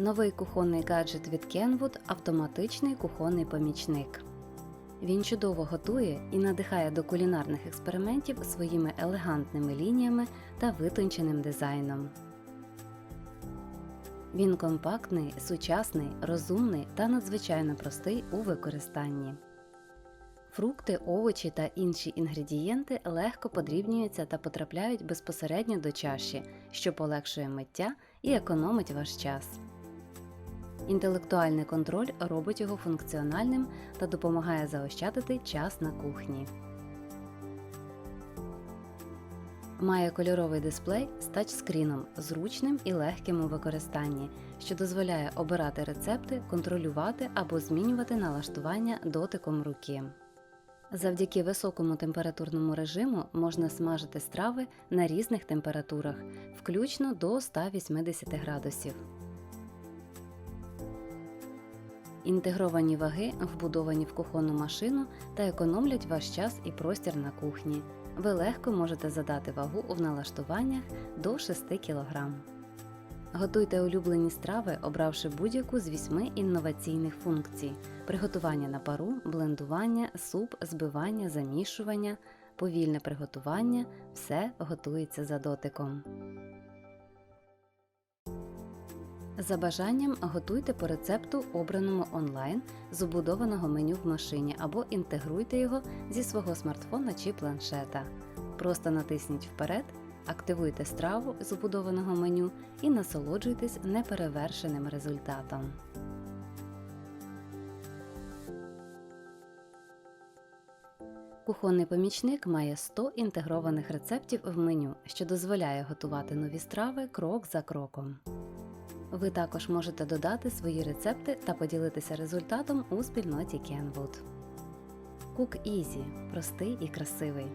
Новий кухонний гаджет від Kenwood – автоматичний кухонний помічник. Він чудово готує і надихає до кулінарних експериментів своїми елегантними лініями та витонченим дизайном. Він компактний, сучасний, розумний та надзвичайно простий у використанні. Фрукти, овочі та інші інгредієнти легко подрібнюються та потрапляють безпосередньо до чаші, що полегшує миття і економить ваш час. Інтелектуальний контроль робить його функціональним та допомагає заощадити час на кухні. Має кольоровий дисплей з тачскріном, зручним і легким у використанні, що дозволяє обирати рецепти, контролювати або змінювати налаштування дотиком руки. Завдяки високому температурному режиму можна смажити страви на різних температурах, включно до 180 градусів. Інтегровані ваги вбудовані в кухонну машину та економлять ваш час і простір на кухні. Ви легко можете задати вагу в налаштуваннях до 6 кг. Готуйте улюблені страви, обравши будь-яку з вісьми інноваційних функцій: приготування на пару, блендування, суп, збивання, замішування, повільне приготування все готується за дотиком. За бажанням готуйте по рецепту, обраному онлайн з убудованого меню в машині або інтегруйте його зі свого смартфона чи планшета. Просто натисніть вперед, активуйте страву з убудованого меню і насолоджуйтесь неперевершеним результатом. Кухонний помічник має 100 інтегрованих рецептів в меню, що дозволяє готувати нові страви крок за кроком. Ви також можете додати свої рецепти та поділитися результатом у спільноті Kenwood. Cook Easy – простий і красивий.